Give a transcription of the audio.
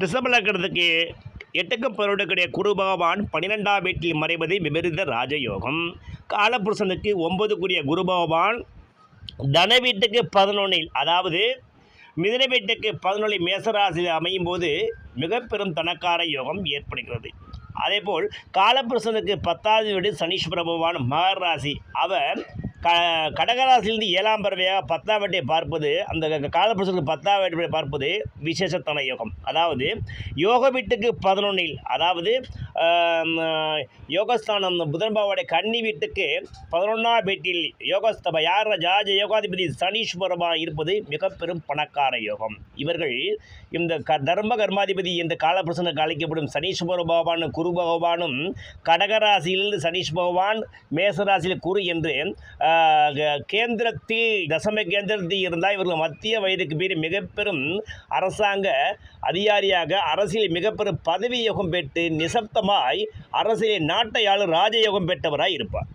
ரிஷப லக்னத்துக்கு எட்டுக்கு பருவடைய குரு பகவான் பன்னிரெண்டாம் வீட்டில் மறைவது விபரீத ராஜயோகம். காலபுருஷனுக்கு ஒன்பதுக்குரிய குரு பகவான் தன வீட்டுக்கு பதினொன்றில் அதாவது மிதன வீட்டுக்கு பதினொன்றில் மேசராசியில் அமையும் போது மிக பெரும் தனக்கார யோகம் ஏற்படுகிறது. அதேபோல் காலபுருஷனுக்கு பத்தாவது வீடு சனீஸ்வர பகவான் மகராசி அவர் க கடகராசிலிருந்து ஏழாம் பறவையாக பத்தாம் வேட்டையை பார்ப்பது அந்த க- பத்தாம் வேட்டையை பார்ப்பது விசேஷத்தன யோகம் அதாவது யோக வீட்டுக்கு பதினொன்றில் அதாவது யோகஸ்தானம் புதன் பாபாவுடைய கன்னி வீட்டுக்கு பதினொன்றாம் வீட்டில் யோகஸ்தப யார்? ஜாஜ யோகாதிபதி சனீஸ்வரமா இருப்பது மிக பெரும் பணக்கார யோகம். இவர்கள் இந்த க தர்ம கர்மாதிபதி இந்த காலபிரசனுக்கு அழைக்கப்படும் சனீஸ்வர பகவானும் குரு பகவானும் கடகராசியில் சனீஷ் பகவான் மேசராசியில் குரு என்று கேந்திரத்தில் தசம கேந்திரத்தில் இருந்தால் இவர்கள் மத்திய வயதுக்கு பேர் மிக பெரும் அரசாங்க அதிகாரியாக அரசியல் மிக பெரும் பதவி யோகம் பெற்று மூலமாய் அரசியல் நாட்டை ஆளும் ராஜயோகம் பெற்றவராய் இருப்பார்.